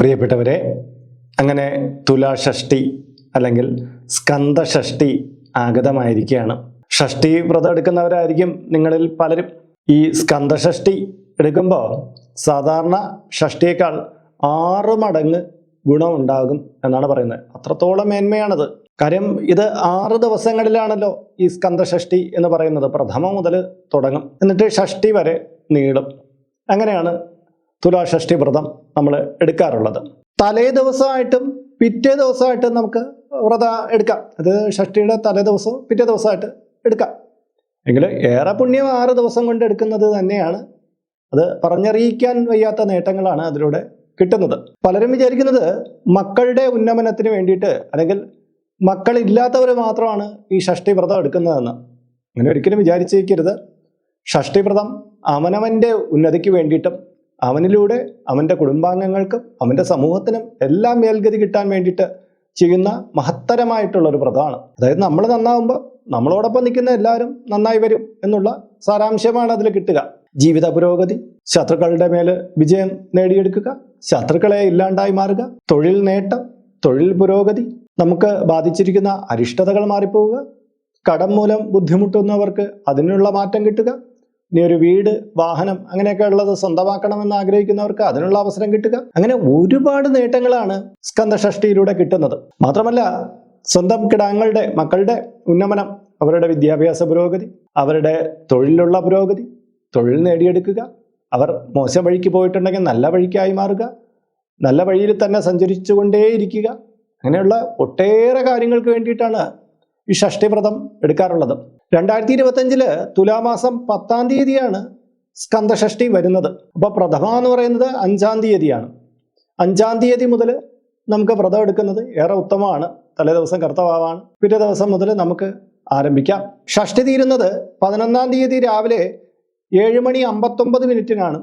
പ്രിയപ്പെട്ടവരെ അങ്ങനെ തുലാഷഷ്ടി അല്ലെങ്കിൽ സ്കന്ദഷഷ്ടി ആഗതമായിരിക്കുകയാണ്. ഷഷ്ടി വ്രതം എടുക്കുന്നവരായിരിക്കും നിങ്ങളിൽ പലരും. ഈ സ്കന്ദഷഷ്ടി എടുക്കുമ്പോൾ സാധാരണ ഷഷ്ടിയേക്കാൾ ആറ് മടങ്ങ് ഗുണമുണ്ടാകും എന്നാണ് പറയുന്നത്. അത്രത്തോളം മേന്മയാണത്. കാര്യം ഇത് ആറ് ദിവസങ്ങളിലാണല്ലോ ഈ സ്കന്ദഷഷ്ടി എന്ന് പറയുന്നത്. പ്രഥമ മുതൽ തുടങ്ങും. എന്നിട്ട് ഷഷ്ടി വരെ നീളും. അങ്ങനെയാണ് തുലാഷഷ്ടി വ്രതം നമ്മൾ എടുക്കാറുള്ളത്. തലേ ദിവസമായിട്ടും പിറ്റേ ദിവസമായിട്ടും നമുക്ക് വ്രത എടുക്കാം. അത് ഷഷ്ടിയുടെ തലേ ദിവസവും പിറ്റേ ദിവസമായിട്ട് എടുക്കാം. എങ്കിൽ ഏറെ പുണ്യം ആറ് ദിവസം കൊണ്ട് എടുക്കുന്നത് തന്നെയാണ്. അത് പറഞ്ഞറിയിക്കാൻ വയ്യാത്ത നേട്ടങ്ങളാണ് അതിലൂടെ കിട്ടുന്നത്. പലരും വിചാരിക്കുന്നത് മക്കളുടെ ഉന്നമനത്തിന് വേണ്ടിയിട്ട് അല്ലെങ്കിൽ മക്കളില്ലാത്തവർ മാത്രമാണ് ഈ ഷഷ്ടി വ്രതം എടുക്കുന്നതെന്ന്. അങ്ങനെ ഒരിക്കലും വിചാരിച്ചിരിക്കരുത്. ഷഷ്ടി വ്രതം അവനവന്റെ ഉന്നതിക്ക് വേണ്ടിയിട്ടും അവനിലൂടെ അവന്റെ കുടുംബാംഗങ്ങൾക്കും അവന്റെ സമൂഹത്തിനും എല്ലാം മേൽഗതി കിട്ടാൻ വേണ്ടിയിട്ട് ചെയ്യുന്ന മഹത്തരമായിട്ടുള്ള ഒരു വ്രതമാണ് അതായത് നമ്മൾ നന്നാവുമ്പോൾ നമ്മളോടൊപ്പം നിൽക്കുന്ന എല്ലാവരും നന്നായി വരും എന്നുള്ള സാരാംശമാണ് അതിൽ കിട്ടുക. ജീവിത പുരോഗതി ശത്രുക്കളുടെ മേൽ വിജയം നേടിയെടുക്കുക ശത്രുക്കളെ ഇല്ലാണ്ടായി മാറുക തൊഴിൽ നേട്ടം തൊഴിൽ പുരോഗതി നമുക്ക് ബാധിച്ചിരിക്കുന്ന അരിഷ്ടതകൾ മാറിപ്പോവുക കടം മൂലം ബുദ്ധിമുട്ടുന്നവർക്ക് അതിനുള്ള മാറ്റം കിട്ടുക ഇനി ഒരു വീട് വാഹനം അങ്ങനെയൊക്കെ ഉള്ളത് സ്വന്തമാക്കണമെന്ന് ആഗ്രഹിക്കുന്നവർക്ക് അതിനുള്ള അവസരം കിട്ടുക. അങ്ങനെ ഒരുപാട് നേട്ടങ്ങളാണ് സ്കന്ദഷഷ്ടിയിലൂടെ കിട്ടുന്നത്. മാത്രമല്ല സ്വന്തം കിടാങ്ങളുടെ മക്കളുടെ ഉന്നമനം അവരുടെ വിദ്യാഭ്യാസ പുരോഗതി അവരുടെ തൊഴിലുള്ള പുരോഗതി തൊഴിൽ നേടിയെടുക്കുക അവർ മോശം വഴിക്ക് പോയിട്ടുണ്ടെങ്കിൽ നല്ല വഴിക്കായി മാറുക നല്ല വഴിയിൽ തന്നെ സഞ്ചരിച്ചുകൊണ്ടേയിരിക്കുക അങ്ങനെയുള്ള ഒട്ടേറെ കാര്യങ്ങൾക്ക് വേണ്ടിയിട്ടാണ് ഈ ഷഷ്ടിവ്രതം എടുക്കാറുള്ളത്. രണ്ടായിരത്തി ഇരുപത്തഞ്ചിൽ തുലാമാസം പത്താം തീയതിയാണ് സ്കന്ദഷഷ്ടി വരുന്നത്. അപ്പോൾ പ്രഥമ എന്ന് പറയുന്നത് അഞ്ചാം തീയതിയാണ്. അഞ്ചാം തീയതി മുതൽ നമുക്ക് വ്രതം എടുക്കുന്നത് ഏറെ ഉത്തമമാണ്. തലേ ദിവസം കർത്തവാവാണ് പിറ്റേ ദിവസം മുതൽ നമുക്ക് ആരംഭിക്കാം. ഷഷ്ടി തീരുന്നത് പതിനൊന്നാം തീയതി രാവിലെ ഏഴ് മണി അമ്പത്തൊമ്പത് മിനിറ്റിനാണ്.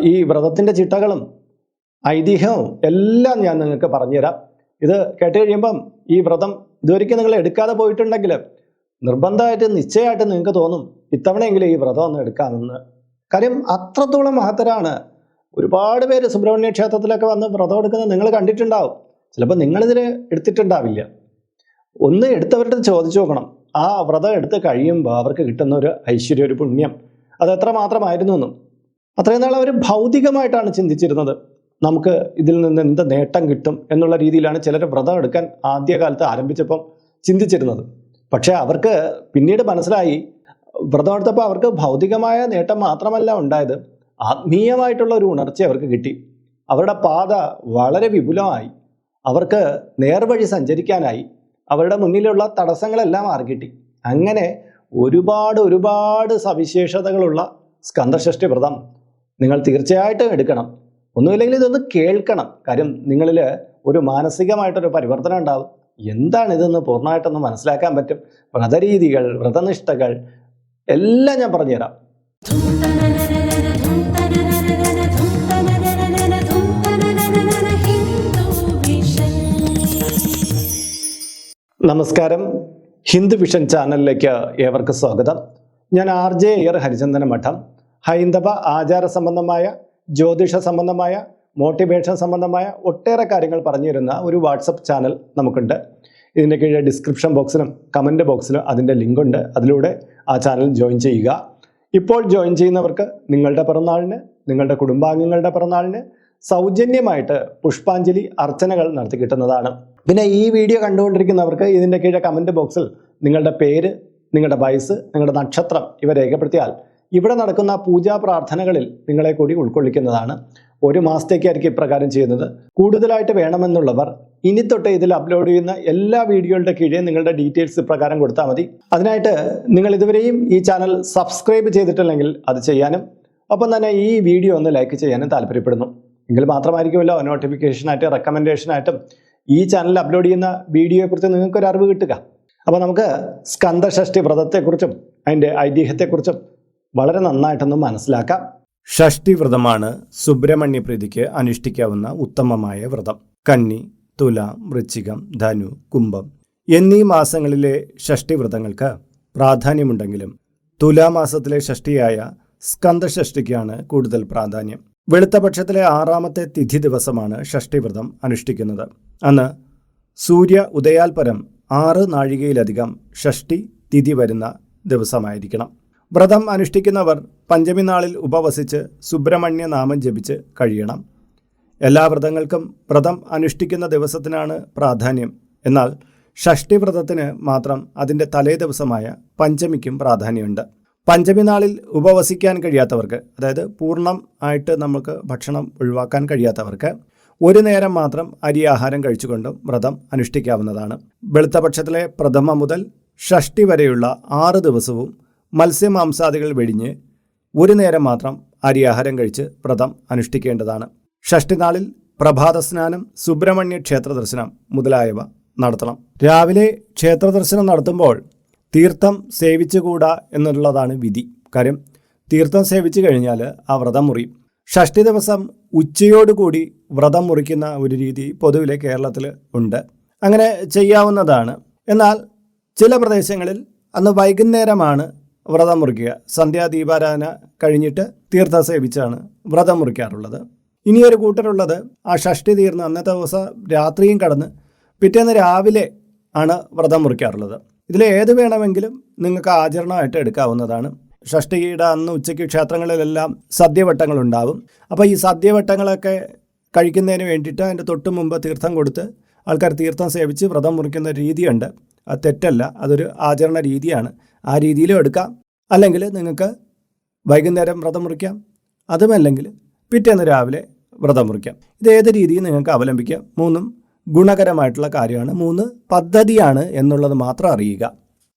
ഈ വ്രതത്തിന്റെ ചിട്ടകളും ഐതിഹ്യവും എല്ലാം ഞാൻ നിങ്ങൾക്ക് പറഞ്ഞുതരാം. ഇത് കേട്ട് കഴിയുമ്പം ഈ വ്രതം ഇതുവരെയ്ക്കും നിങ്ങൾ എടുക്കാതെ പോയിട്ടുണ്ടെങ്കിൽ നിർബന്ധമായിട്ട് നിശ്ചയമായിട്ട് നിങ്ങൾക്ക് തോന്നും ഇത്തവണയെങ്കിലും ഈ വ്രതം ഒന്ന് എടുക്കാമെന്ന്. കാര്യം അത്രത്തോളം മഹത്തരാണ്. ഒരുപാട് പേര് സുബ്രഹ്മണ്യ ക്ഷേത്രത്തിലൊക്കെ വന്ന് വ്രതം എടുക്കുന്നത് നിങ്ങൾ കണ്ടിട്ടുണ്ടാവും. ചിലപ്പോൾ നിങ്ങളിതിൽ എടുത്തിട്ടുണ്ടാവില്ല. ഒന്ന് എടുത്തവരുടെ ചോദിച്ചു നോക്കണം. ആ വ്രതം എടുത്ത് കഴിയുമ്പോൾ അവർക്ക് കിട്ടുന്ന ഒരു ഐശ്വര്യ ഒരു പുണ്യം അത് എത്ര മാത്രമായിരുന്നു എന്നും. അത്രയും നാൾ അവർ ഭൗതികമായിട്ടാണ് ചിന്തിച്ചിരുന്നത്. നമുക്ക് ഇതിൽ നിന്ന് എന്ത് നേട്ടം കിട്ടും എന്നുള്ള രീതിയിലാണ് ചിലർ വ്രതം എടുക്കാൻ ആദ്യകാലത്ത് ആരംഭിച്ചപ്പം ചിന്തിച്ചിരുന്നത്. പക്ഷേ അവർക്ക് പിന്നീട് മനസ്സിലായി വ്രതം എടുത്തപ്പോൾ അവർക്ക് ഭൗതികമായ നേട്ടം മാത്രമല്ല ഉണ്ടായത്. ആത്മീയമായിട്ടുള്ള ഒരു ഉണർച്ച അവർക്ക് കിട്ടി. അവരുടെ പാത വളരെ വിപുലമായി. അവർക്ക് നേർവഴി സഞ്ചരിക്കാനായി. അവരുടെ മുന്നിലുള്ള തടസ്സങ്ങളെല്ലാം മാറിക്കിട്ടി അങ്ങനെ ഒരുപാട് ഒരുപാട് സവിശേഷതകളുള്ള സ്കന്ധഷ്ഠി വ്രതം നിങ്ങൾ തീർച്ചയായിട്ടും എടുക്കണം. ഒന്നുമില്ലെങ്കിൽ ഇതൊന്ന് കേൾക്കണം. കാര്യം നിങ്ങളിൽ ഒരു മാനസികമായിട്ടൊരു പരിവർത്തനം ഉണ്ടാവും. എന്താണ് ഇതെന്ന് പൂർണമായിട്ടൊന്ന് മനസ്സിലാക്കാൻ പറ്റും. വ്രതരീതികൾ വ്രതനിഷ്ഠകൾ എല്ലാം ഞാൻ പറഞ്ഞുതരാം. നമസ്കാരം. ഹിന്ദു വിഷൻ ചാനലിലേക്ക് ഏവർക്ക് സ്വാഗതം. ഞാൻ ആർ ജെ എയർ ഹരിചന്ദന മഠം ഹൈന്ദവ ആചാര സംബന്ധമായ ജ്യോതിഷ സംബന്ധമായ മോട്ടിവേഷൻ സംബന്ധമായ ഒട്ടേറെ കാര്യങ്ങൾ പറഞ്ഞു തരുന്ന ഒരു വാട്സപ്പ് ചാനൽ നമുക്കുണ്ട്. ഇതിന്റെ കീഴെ ഡിസ്ക്രിപ്ഷൻ ബോക്സിലും കമന്റ് ബോക്സിലും അതിന്റെ ലിങ്ക് ഉണ്ട് അതിലൂടെ ആ ചാനൽ ജോയിൻ ചെയ്യുക. ഇപ്പോൾ ജോയിൻ ചെയ്യുന്നവർക്ക് നിങ്ങളുടെ പിറന്നാളിന് നിങ്ങളുടെ കുടുംബാംഗങ്ങളുടെ പിറന്നാളിന് സൗജന്യമായിട്ട് പുഷ്പാഞ്ജലി അർച്ചനകൾ നടത്തി കിട്ടുന്നതാണ്. പിന്നെ ഈ വീഡിയോ കണ്ടുകൊണ്ടിരിക്കുന്നവർക്ക് ഇതിന്റെ കീഴെ കമന്റ് ബോക്സിൽ നിങ്ങളുടെ പേര് നിങ്ങളുടെ വയസ്സ് നിങ്ങളുടെ നക്ഷത്രം ഇവ രേഖപ്പെടുത്തിയാൽ ഇവിടെ നടക്കുന്ന പൂജാ പ്രാർത്ഥനകളിൽ നിങ്ങളെ കൂടി ഉൾക്കൊള്ളിക്കുന്നതാണ് ഒരു മാസത്തേക്കായിരിക്കും ഇപ്രകാരം ചെയ്യുന്നത്. കൂടുതലായിട്ട് വേണമെന്നുള്ളവർ ഇനി തൊട്ട് ഇതിൽ അപ്ലോഡ് ചെയ്യുന്ന എല്ലാ വീഡിയോകളുടെ കീഴേ നിങ്ങളുടെ ഡീറ്റെയിൽസ് ഇപ്രകാരം കൊടുത്താൽ മതി. അതിനായിട്ട് നിങ്ങൾ ഇതുവരെയും ഈ ചാനൽ സബ്സ്ക്രൈബ് ചെയ്തിട്ടില്ലെങ്കിൽ അത് ചെയ്യാനും ഒപ്പം തന്നെ ഈ വീഡിയോ ഒന്ന് ലൈക്ക് ചെയ്യാനും താല്പര്യപ്പെടുന്നു. എങ്കിൽ മാത്രമായിരിക്കുമല്ലോ നോട്ടിഫിക്കേഷനായിട്ട് റെക്കമെൻഡേഷനായിട്ടും ഈ ചാനലിൽ അപ്ലോഡ് ചെയ്യുന്ന വീഡിയോയെക്കുറിച്ച് നിങ്ങൾക്കൊരു അറിവ് കിട്ടുക. അപ്പോൾ നമുക്ക് സ്കന്ദഷഷ്ടി വ്രതത്തെക്കുറിച്ചും അതിന്റെ ഐതിഹ്യത്തെക്കുറിച്ചും വളരെ നന്നായിട്ടൊന്ന് മനസ്സിലാക്കാം. ഷഷ്ടി വ്രതമാണ് സുബ്രഹ്മണ്യ പ്രീതിക്ക് അനുഷ്ഠിക്കാവുന്ന ഉത്തമമായ വ്രതം. കന്നി തുല വൃശ്ചികം ധനു കുംഭം എന്നീ മാസങ്ങളിലെ ഷഷ്ടി വ്രതങ്ങൾക്ക് പ്രാധാന്യമുണ്ടെങ്കിലും തുലാമാസത്തിലെ ഷഷ്ടിയായ സ്കന്ദഷഷ്ടിക്കാണ് കൂടുതൽ പ്രാധാന്യം. വെളുത്തപക്ഷത്തിലെ ആറാമത്തെ തിഥി ദിവസമാണ് ഷഷ്ടിവ്രതം അനുഷ്ഠിക്കുന്നത്. അന്ന് സൂര്യ ഉദയാൽപരം ആറ് നാഴികയിലധികം ഷഷ്ടി തിഥി വരുന്ന ദിവസമായിരിക്കണം. വ്രതം അനുഷ്ഠിക്കുന്നവർ പഞ്ചമി നാളിൽ ഉപവസിച്ച് സുബ്രഹ്മണ്യ നാമം ജപിച്ച് കഴിയണം. എല്ലാ വ്രതങ്ങൾക്കും വ്രതം അനുഷ്ഠിക്കുന്ന ദിവസത്തിനാണ് പ്രാധാന്യം. എന്നാൽ ഷഷ്ടി വ്രതത്തിന് മാത്രം അതിന്റെ തലേ ദിവസമായ പഞ്ചമിക്കും പ്രാധാന്യമുണ്ട്. പഞ്ചമി നാളിൽ ഉപവസിക്കാൻ കഴിയാത്തവർക്ക് അതായത് പൂർണം ആയിട്ട് നമുക്ക് ഭക്ഷണം ഒഴിവാക്കാൻ കഴിയാത്തവർക്ക് ഒരു നേരം മാത്രം അരി ആഹാരം കഴിച്ചുകൊണ്ടും വ്രതം അനുഷ്ഠിക്കാവുന്നതാണ്. വെളുത്തപക്ഷത്തിലെ പ്രഥമ മുതൽ ഷഷ്ടി വരെയുള്ള ആറ് ദിവസവും മത്സ്യമാംസാദികൾ വെടിഞ്ഞ് ഒരു നേരം മാത്രം അരി ആഹാരം കഴിച്ച് വ്രതം അനുഷ്ഠിക്കേണ്ടതാണ്. ഷഷ്ടിനാളിൽ പ്രഭാത സ്നാനം സുബ്രഹ്മണ്യ ക്ഷേത്ര ദർശനം മുതലായവ നടത്തണം. രാവിലെ ക്ഷേത്ര ദർശനം നടത്തുമ്പോൾ തീർത്ഥം സേവിച്ചുകൂടാ എന്നുള്ളതാണ് വിധി. കാര്യം തീർത്ഥം സേവിച്ചു കഴിഞ്ഞാൽ ആ വ്രതം മുറിയും. ഷഷ്ടി ദിവസം ഉച്ചയോടുകൂടി വ്രതം മുറിക്കുന്ന ഒരു രീതി പൊതുവിലെ കേരളത്തിൽ ഉണ്ട്. അങ്ങനെ ചെയ്യാവുന്നതാണ്. എന്നാൽ ചില പ്രദേശങ്ങളിൽ അന്ന് വൈകുന്നേരമാണ് വ്രതം മുറിക്കുക. സന്ധ്യാദീപാരാധന കഴിഞ്ഞിട്ട് തീർത്ഥ സേവിച്ചാണ് വ്രതം മുറിക്കാറുള്ളത്. ഇനിയൊരു കൂട്ടരുള്ളത് ആ ഷഷ്ടി തീർന്ന് അന്നത്തെ ദിവസം രാത്രിയും കടന്ന് പിറ്റേന്ന് രാവിലെ ആണ് വ്രതം മുറിക്കാറുള്ളത്. ഇതിൽ ഏത് വേണമെങ്കിലും നിങ്ങൾക്ക് ആചരണമായിട്ട് എടുക്കാവുന്നതാണ്. ഷഷ്ടിയുടെ അന്ന് ഉച്ചയ്ക്ക് ക്ഷേത്രങ്ങളിലെല്ലാം സദ്യവട്ടങ്ങൾ ഉണ്ടാവും. അപ്പോൾ ഈ സദ്യവട്ടങ്ങളൊക്കെ കഴിക്കുന്നതിന് വേണ്ടിയിട്ട് അതിന്റെ തൊട്ട് മുമ്പ് തീർത്ഥം കൊടുത്ത് ആൾക്കാർ തീർത്ഥം സേവിച്ച് വ്രതം മുറിക്കുന്ന രീതിയുണ്ട്. അത് തെറ്റല്ല. അതൊരു ആചരണ രീതിയാണ്. ആ രീതിയിലും എടുക്കാം. അല്ലെങ്കിൽ നിങ്ങൾക്ക് വൈകുന്നേരം വ്രതം മുറിക്കാം. അതുമല്ലെങ്കിൽ പിറ്റേന്ന് രാവിലെ വ്രതം മുറിക്കാം. ഇത് ഏത് നിങ്ങൾക്ക് അവലംബിക്കാം? മൂന്നും ഗുണകരമായിട്ടുള്ള കാര്യമാണ്. മൂന്ന് പദ്ധതിയാണ് എന്നുള്ളത് മാത്രം അറിയുക.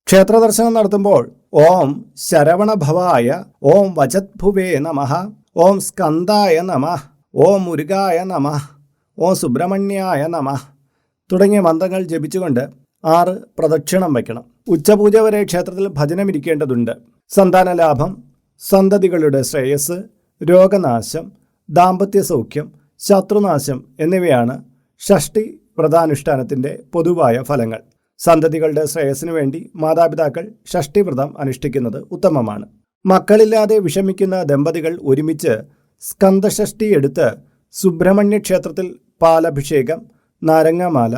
ക്ഷേത്ര ദർശനം നടത്തുമ്പോൾ ഓം ശരവണഭവായ ഓം വചത്ഭുവേ നമഃ ഓം സ്കന്ദായ നമഃ ഓം മുരുകായ നമഃ ഓം സുബ്രഹ്മണ്യായ നമഃ തുടങ്ങിയ മന്ത്രങ്ങൾ ജപിച്ചുകൊണ്ട് ആറ് പ്രദക്ഷിണം വയ്ക്കണം. ഉച്ചപൂജ വരെ ക്ഷേത്രത്തിൽ ഭജനമിരിക്കേണ്ടതുണ്ട് സന്താന ലാഭം സന്തതികളുടെ ശ്രേയസ് രോഗനാശം ദാമ്പത്യ സൗഖ്യം ശത്രുനാശം എന്നിവയാണ് ഷഷ്ടി വ്രതാനുഷ്ഠാനത്തിന്റെ പൊതുവായ ഫലങ്ങൾ. സന്തതികളുടെ ശ്രേയസ്സിനു വേണ്ടി മാതാപിതാക്കൾ ഷഷ്ടി വ്രതം അനുഷ്ഠിക്കുന്നത് ഉത്തമമാണ്. മക്കളില്ലാതെ വിഷമിക്കുന്ന ദമ്പതികൾ ഒരുമിച്ച് സ്കന്ദഷഷ്ടി എടുത്ത് സുബ്രഹ്മണ്യ ക്ഷേത്രത്തിൽ പാലഭിഷേകം നാരങ്ങാമാല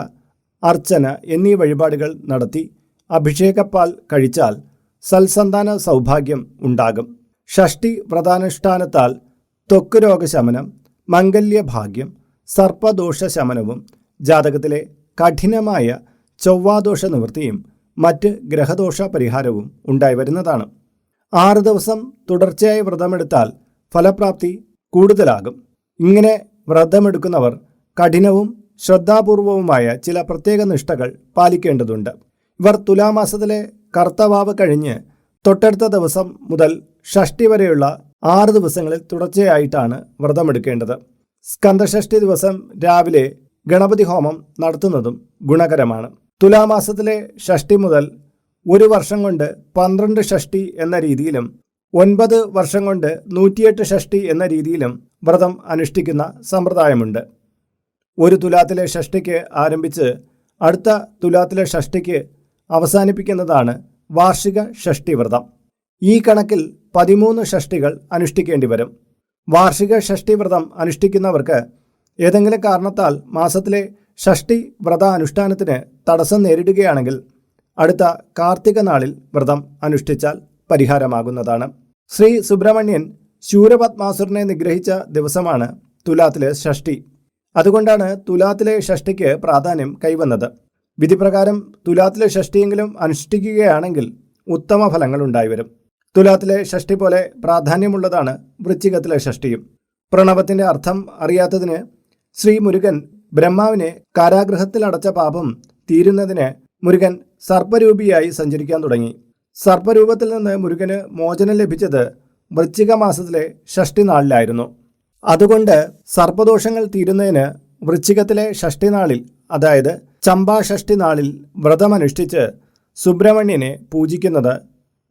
അർച്ചന എന്നീ വഴിപാടുകൾ നടത്തി അഭിഷേകപ്പാൽ കഴിച്ചാൽ സൽസന്താന സൗഭാഗ്യം ഉണ്ടാകും. ഷഷ്ടി വ്രതാനുഷ്ഠാനത്താൽ ത്വക്ക് രോഗശമനം മംഗല്യഭാഗ്യം സർപ്പദോഷ ശമനവും ജാതകത്തിലെ കഠിനമായ ചൊവ്വാദോഷ നിവൃത്തിയും മറ്റ് ഗ്രഹദോഷ പരിഹാരവും ഉണ്ടായി വരുന്നതാണ്. ആറ് ദിവസം തുടർച്ചയായി വ്രതമെടുത്താൽ ഫലപ്രാപ്തി കൂടുതലാകും. ഇങ്ങനെ വ്രതമെടുക്കുന്നവർ കഠിനവും ശ്രദ്ധാപൂർവവുമായ ചില പ്രത്യേക നിഷ്ഠകൾ പാലിക്കേണ്ടതുണ്ട്. ഇവർ തുലാമാസത്തിലെ കർത്തവാവ് കഴിഞ്ഞ് തൊട്ടടുത്ത ദിവസം മുതൽ ഷഷ്ടി വരെയുള്ള ആറ് ദിവസങ്ങളിൽ തുടർച്ചയായിട്ടാണ് വ്രതമെടുക്കേണ്ടത്. സ്കന്ദഷഷ്ടി ദിവസം രാവിലെ ഗണപതി ഹോമം നടത്തുന്നതും ഗുണകരമാണ്. തുലാമാസത്തിലെ ഷഷ്ടി മുതൽ ഒരു വർഷം കൊണ്ട് പന്ത്രണ്ട് ഷഷ്ടി എന്ന രീതിയിലും ഒൻപത് വർഷം കൊണ്ട് നൂറ്റിയെട്ട് ഷഷ്ടി എന്ന രീതിയിലും വ്രതം അനുഷ്ഠിക്കുന്ന സമ്പ്രദായമുണ്ട്. ഒരു തുലാത്തിലെ ഷഷ്ടിക്ക് ആരംഭിച്ച് അടുത്ത തുലാത്തിലെ ഷഷ്ടിക്ക് അവസാനിപ്പിക്കുന്നതാണ് വാർഷിക ഷഷ്ടി വ്രതം. ഈ കണക്കിൽ പതിമൂന്ന് ഷഷ്ടികൾ അനുഷ്ഠിക്കേണ്ടി വരും. വാർഷിക ഷഷ്ടി വ്രതം അനുഷ്ഠിക്കുന്നവർക്ക് ഏതെങ്കിലും കാരണത്താൽ മാസത്തിലെ ഷഷ്ടി വ്രത അനുഷ്ഠാനത്തിന് തടസ്സം നേരിടുകയാണെങ്കിൽ അടുത്ത കാർത്തിക നാളിൽ വ്രതം അനുഷ്ഠിച്ചാൽ പരിഹാരമാകുന്നതാണ്. ശ്രീ സുബ്രഹ്മണ്യൻ ശൂരപത്മാസുരനെ നിഗ്രഹിച്ച ദിവസമാണ് തുലാത്തിലെ ഷഷ്ടി. അതുകൊണ്ടാണ് തുലാത്തിലെ ഷഷ്ടിക്ക് പ്രാധാന്യം കൈവന്നത്. വിധിപ്രകാരം തുലാത്തിലെ ഷഷ്ടിയെങ്കിലും അനുഷ്ഠിക്കുകയാണെങ്കിൽ ഉത്തമ ഫലങ്ങൾ ഉണ്ടായിവരും. തുലാത്തിലെ ഷഷ്ടി പോലെ പ്രാധാന്യമുള്ളതാണ് വൃശ്ചികത്തിലെ ഷഷ്ടിയും. പ്രണവത്തിന്റെ അർത്ഥം അറിയാത്തതിന് ശ്രീ മുരുകൻ ബ്രഹ്മാവിനെ കാരാഗ്രഹത്തിൽ അടച്ച പാപം തീരുന്നതിന് മുരുകൻ സർപ്പരൂപിയായി സഞ്ചരിക്കാൻ തുടങ്ങി. സർപ്പരൂപത്തിൽ നിന്ന് മുരുകന് മോചനം ലഭിച്ചത് വൃശ്ചിക മാസത്തിലെ ഷഷ്ടി നാളിലായിരുന്നു. അതുകൊണ്ട് സർപ്പദോഷങ്ങൾ തീരുന്നതിന് വൃശ്ചികത്തിലെ ഷഷ്ടി നാളിൽ അതായത് ചമ്പാഷഷ്ടി നാളിൽ വ്രതമനുഷ്ഠിച്ച് സുബ്രഹ്മണ്യനെ പൂജിക്കുന്നത്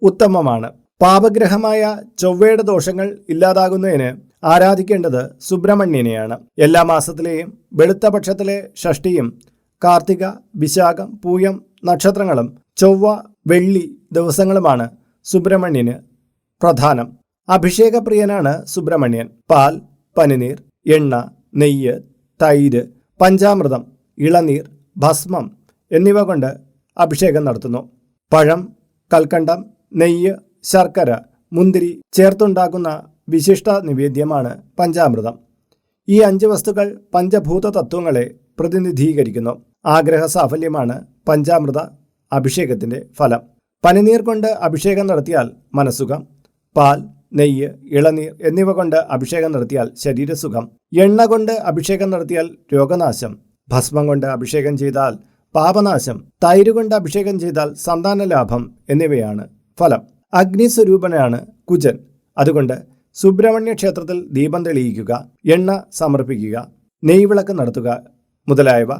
ഉത്തമമാണ്. പാപഗ്രഹമായ ചൊവ്വയുടെ ദോഷങ്ങൾ ഇല്ലാതാകുന്നതിന് ആരാധിക്കേണ്ടത് സുബ്രഹ്മണ്യനെയാണ്. എല്ലാ മാസത്തിലെയും വെളുത്ത പക്ഷത്തിലെ ഷഷ്ടിയും കാർത്തിക വിശാഖം പൂയം നക്ഷത്രങ്ങളും ചൊവ്വ വെള്ളി ദിവസങ്ങളുമാണ് സുബ്രഹ്മണ്യന് പ്രധാനം. അഭിഷേകപ്രിയനാണ് സുബ്രഹ്മണ്യൻ. പാൽ പനിനീർ എണ്ണ നെയ്യ് തൈര് പഞ്ചാമൃതം ഇളനീർ ഭസ്മം എന്നിവ കൊണ്ട് അഭിഷേകം നടത്തുന്നു. പഴം കൽക്കണ്ടം നെയ്യ് ശർക്കര മുന്തിരി ചേർത്തുണ്ടാക്കുന്ന വിശിഷ്ട നിവേദ്യമാണ് പഞ്ചാമൃതം. ഈ അഞ്ച് വസ്തുക്കൾ പഞ്ചഭൂത തത്വങ്ങളെ പ്രതിനിധീകരിക്കുന്നു. ആഗ്രഹ സാഫല്യമാണ് പഞ്ചാമൃത അഭിഷേകത്തിന്റെ ഫലം. പനിനീർ കൊണ്ട് അഭിഷേകം നടത്തിയാൽ മനസ്സുഖം പാൽ നെയ്യ് ഇളനീർ എന്നിവ കൊണ്ട് അഭിഷേകം നടത്തിയാൽ ശരീരസുഖം. എണ്ണ കൊണ്ട് അഭിഷേകം നടത്തിയാൽ രോഗനാശം. ഭസ്മം കൊണ്ട് അഭിഷേകം ചെയ്താൽ പാപനാശം. തൈര് കൊണ്ട് അഭിഷേകം ചെയ്താൽ സന്താന ലാഭം എന്നിവയാണ് ഫലം. അഗ്നിസ്വരൂപനാണ് കുജൻ. അതുകൊണ്ട് സുബ്രഹ്മണ്യ ക്ഷേത്രത്തിൽ ദീപം തെളിയിക്കുക എണ്ണ സമർപ്പിക്കുക നെയ്വിളക്ക് നടത്തുക മുതലായവ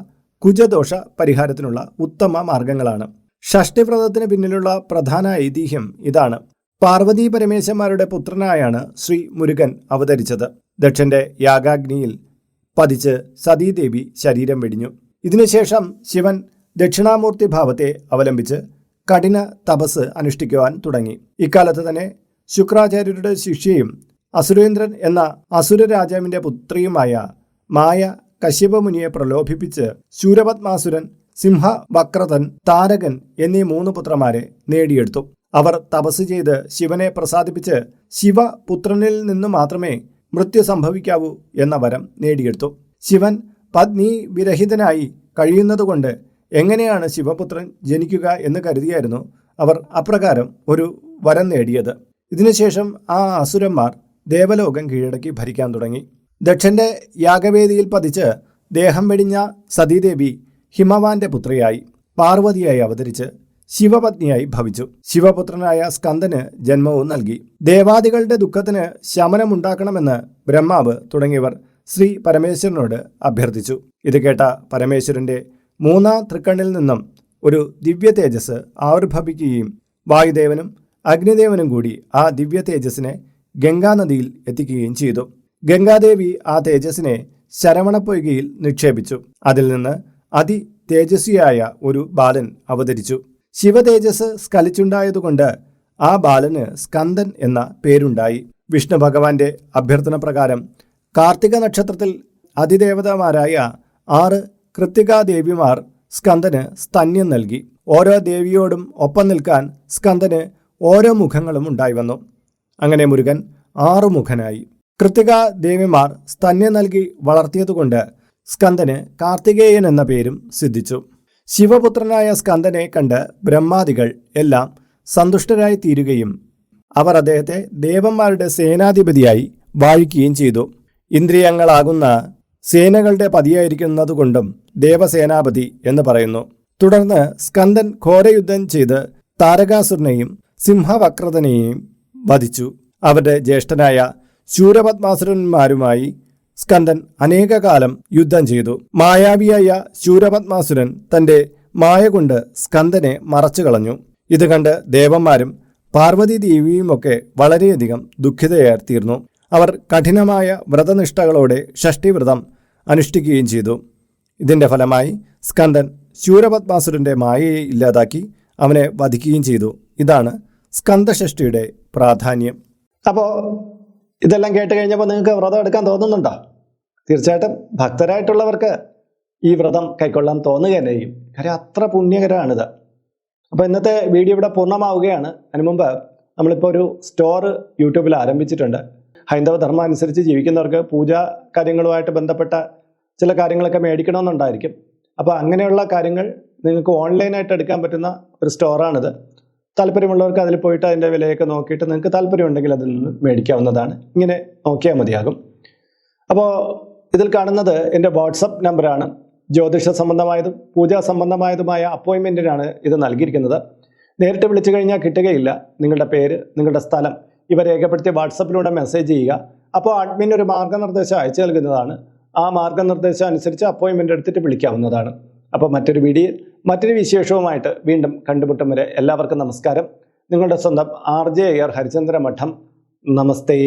കുജദോഷ പരിഹാരത്തിനുള്ള ഉത്തമ മാർഗങ്ങളാണ്. ഷഷ്ടിവ്രതത്തിന് പിന്നിലുള്ള പ്രധാന ഐതിഹ്യം ഇതാണ്. പാർവതീ പരമേശ്വരന്മാരുടെ പുത്രനായാണ് ശ്രീ മുരുകൻ അവതരിച്ചത്. ദക്ഷന്റെ യാഗാഗ്നിയിൽ പതിച്ച് സതീദേവി ശരീരം വെടിഞ്ഞു. ഇതിനുശേഷം ശിവൻ ദക്ഷിണാമൂർത്തി ഭാവത്തെ അവലംബിച്ച് കഠിന തപസ് അനുഷ്ഠിക്കുവാൻ തുടങ്ങി. ഇക്കാലത്ത് തന്നെ ശുക്രാചാര്യരുടെ ശിഷ്യയും അസുരേന്ദ്രൻ എന്ന അസുര രാജാവിന്റെ പുത്രിയുമായ മായ കശ്യപമുനിയെ പ്രലോഭിപ്പിച്ച് ശൂരപത്മാസുരൻ സിംഹ വക്രതൻ താരകൻ എന്നീ മൂന്ന് പുത്രന്മാരെ നേടിയെടുത്തു. അവർ തപസ് ചെയ്ത് ശിവനെ പ്രസാദിപ്പിച്ച് ശിവപുത്രനിൽ നിന്ന് മാത്രമേ മൃത്യു സംഭവിക്കാവൂ എന്ന വരം നേടിയെടുത്തു. ശിവൻ പത്നി വിരഹിതനായി കഴിയുന്നതുകൊണ്ട് എങ്ങനെയാണ് ശിവപുത്രൻ ജനിക്കുക എന്ന് കരുതിയായിരുന്നു അവർ അപ്രകാരം ഒരു വരം നേടിയത്. ഇതിനുശേഷം ആ അസുരന്മാർ ദേവലോകം കീഴടക്കി ഭരിക്കാൻ തുടങ്ങി. ദക്ഷന്റെ യാഗവേദിയിൽ പതിച്ച് ദേഹം വെടിഞ്ഞ സതീദേവി ഹിമവാന്റെ പുത്രിയായി പാർവതിയായി അവതരിച്ച് ശിവപത്നിയായി ഭവിച്ചു. ശിവപുത്രനായ സ്കന്ദന് ജന്മവും നൽകി. ദേവാദികളുടെ ദുഃഖത്തിന് ശമനമുണ്ടാക്കണമെന്ന് ബ്രഹ്മാവ് തുടങ്ങിയവർ ശ്രീ പരമേശ്വരനോട് അഭ്യർത്ഥിച്ചു. ഇത് കേട്ട പരമേശ്വരന്റെ മൂന്നാം തൃക്കണ്ണിൽ നിന്നും ഒരു ദിവ്യ തേജസ് ആവിർഭവിക്കുകയും വായുദേവനും അഗ്നിദേവനും കൂടി ആ ദിവ്യ തേജസ്സിനെ ഗംഗാനദിയിൽ എത്തിക്കുകയും ചെയ്തു. ഗംഗാദേവി ആ തേജസ്സിനെ ശരവണപ്പൊയ്കയിൽ നിക്ഷേപിച്ചു. അതിൽ നിന്ന് അതി തേജസ്വിയായ ഒരു ബാലൻ അവതരിച്ചു. ശിവതേജസ് സ്കലിച്ചുണ്ടായതുകൊണ്ട് ആ ബാലന് സ്കന്ദൻ എന്ന പേരുണ്ടായി. വിഷ്ണു ഭഗവാന്റെ അഭ്യർത്ഥന പ്രകാരം കാർത്തിക നക്ഷത്രത്തിൽ അതിദേവതമാരായ ആറ് കൃത്തികാദേവിമാർ സ്കന്ദന് സ്തന്യം നൽകി. ഓരോ ദേവിയോടും ഒപ്പം നിൽക്കാൻ സ്കന്ദന് ഓരോ മുഖങ്ങളും ഉണ്ടായി വന്നു. അങ്ങനെ മുരുകൻ ആറുമുഖനായി കൃത്തിക ദേവിമാർ സ്തന്യം നൽകി വളർത്തിയതുകൊണ്ട് സ്കന്ദന് കാർത്തികേയൻ എന്ന പേരും സിദ്ധിച്ചു. ശിവപുത്രനായ സ്കന്ദനെ കണ്ട് ബ്രഹ്മാദികൾ എല്ലാം സന്തുഷ്ടരായി തീരുകയും അവർ അദ്ദേഹത്തെ ദേവന്മാരുടെ സേനാധിപതിയായി വാഴിക്കുകയും ചെയ്തു. ഇന്ദ്രിയങ്ങളാകുന്ന സേനകളുടെ പതിയായിരിക്കുന്നതുകൊണ്ടും ദേവസേനാപതി എന്ന് പറയുന്നു. തുടർന്ന് സ്കന്ദൻ ഘോരയുദ്ധം ചെയ്ത് താരകാസുരനെയും സിംഹവക്രതനെയും വധിച്ചു. അവരുടെ ജ്യേഷ്ഠനായ ശൂരപത്മാസുരന്മാരുമായി സ്കന്ദൻ അനേകകാലം യുദ്ധം ചെയ്തു. മായാവിയായ ശൂരപത്മാസുരൻ തന്റെ മായ കൊണ്ട് സ്കന്ദനെ മറച്ചു കളഞ്ഞു. ഇത് കണ്ട് ദേവന്മാരും പാർവതി ദേവിയുമൊക്കെ വളരെയധികം ദുഃഖിതയായിത്തീർന്നു അവർ കഠിനമായ വ്രതനിഷ്ഠകളോടെ ഷഷ്ടിവ്രതം അനുഷ്ഠിക്കുകയും ചെയ്തു. ഇതിന്റെ ഫലമായി സ്കന്ദൻ ശൂരപത്മാസുരന്റെ മായയെ ഇല്ലാതാക്കി അവനെ വധിക്കുകയും ചെയ്തു. ഇതാണ് സ്കന്ദഷഷ്ടിയുടെ പ്രാധാന്യം. അപ്പോൾ ഇതെല്ലാം കേട്ട് കഴിഞ്ഞപ്പോൾ നിങ്ങൾക്ക് വ്രതം എടുക്കാൻ തോന്നുന്നുണ്ടോ? തീർച്ചയായിട്ടും ഭക്തരായിട്ടുള്ളവർക്ക് ഈ വ്രതം കൈക്കൊള്ളാൻ തോന്നുക തന്നെ ചെയ്യും. കാര്യം അത്ര പുണ്യകരമാണിത്. അപ്പോൾ ഇന്നത്തെ വീഡിയോ ഇവിടെ പൂർണമാവുകയാണ്. അതിനു മുമ്പ് നമ്മളിപ്പോൾ ഒരു സ്റ്റോർ യൂട്യൂബിൽ ആരംഭിച്ചിട്ടുണ്ട്. ഹൈന്ദവ ധർമ്മം അനുസരിച്ച് ജീവിക്കുന്നവർക്ക് പൂജാ കാര്യങ്ങളുമായിട്ട് ബന്ധപ്പെട്ട ചില കാര്യങ്ങളൊക്കെ മേടിക്കണമെന്നുണ്ടായിരിക്കും. അപ്പോൾ അങ്ങനെയുള്ള കാര്യങ്ങൾ നിങ്ങൾക്ക് ഓൺലൈനായിട്ട് എടുക്കാൻ പറ്റുന്ന ഒരു സ്റ്റോറാണിത്. താല്പര്യമുള്ളവർക്ക് അതിൽ പോയിട്ട് അതിന്റെ വിലയൊക്കെ നോക്കിയിട്ട് നിങ്ങൾക്ക് താല്പര്യമുണ്ടെങ്കിൽ അതിൽ നിന്ന് മേടിക്കാവുന്നതാണ്. ഇങ്ങനെ നോക്കിയാൽ മതിയാകും. അപ്പോൾ ഇതിൽ കാണുന്നത് എന്റെ വാട്സപ്പ് നമ്പറാണ്. ജ്യോതിഷ സംബന്ധമായതും പൂജാ സംബന്ധമായതുമായ അപ്പോയിൻമെന്റിനാണ് ഇത് നൽകിയിരിക്കുന്നത്. നേരിട്ട് വിളിച്ചു കഴിഞ്ഞാൽ കിട്ടുകയില്ല. നിങ്ങളുടെ പേര് നിങ്ങളുടെ സ്ഥലം ഇവ രേഖപ്പെടുത്തി വാട്സപ്പിലൂടെ മെസ്സേജ് ചെയ്യുക. അപ്പോൾ അഡ്മിൻ ഒരു മാർഗനിർദ്ദേശം അയച്ചു നൽകുന്നതാണ്. ആ മാർഗനിർദ്ദേശം അനുസരിച്ച് അപ്പോയിൻമെന്റ് എടുത്തിട്ട് വിളിക്കാവുന്നതാണ്. അപ്പോൾ മറ്റൊരു വീഡിയോ മറ്റൊരു വിശേഷവുമായിട്ട് വീണ്ടും കണ്ടുമുട്ടും വരെ എല്ലാവർക്കും നമസ്കാരം. നിങ്ങളുടെ സ്വന്തം ആർ ജെ അയ്യർ ഹരിചന്ദ്ര മഠം നമസ്തേ.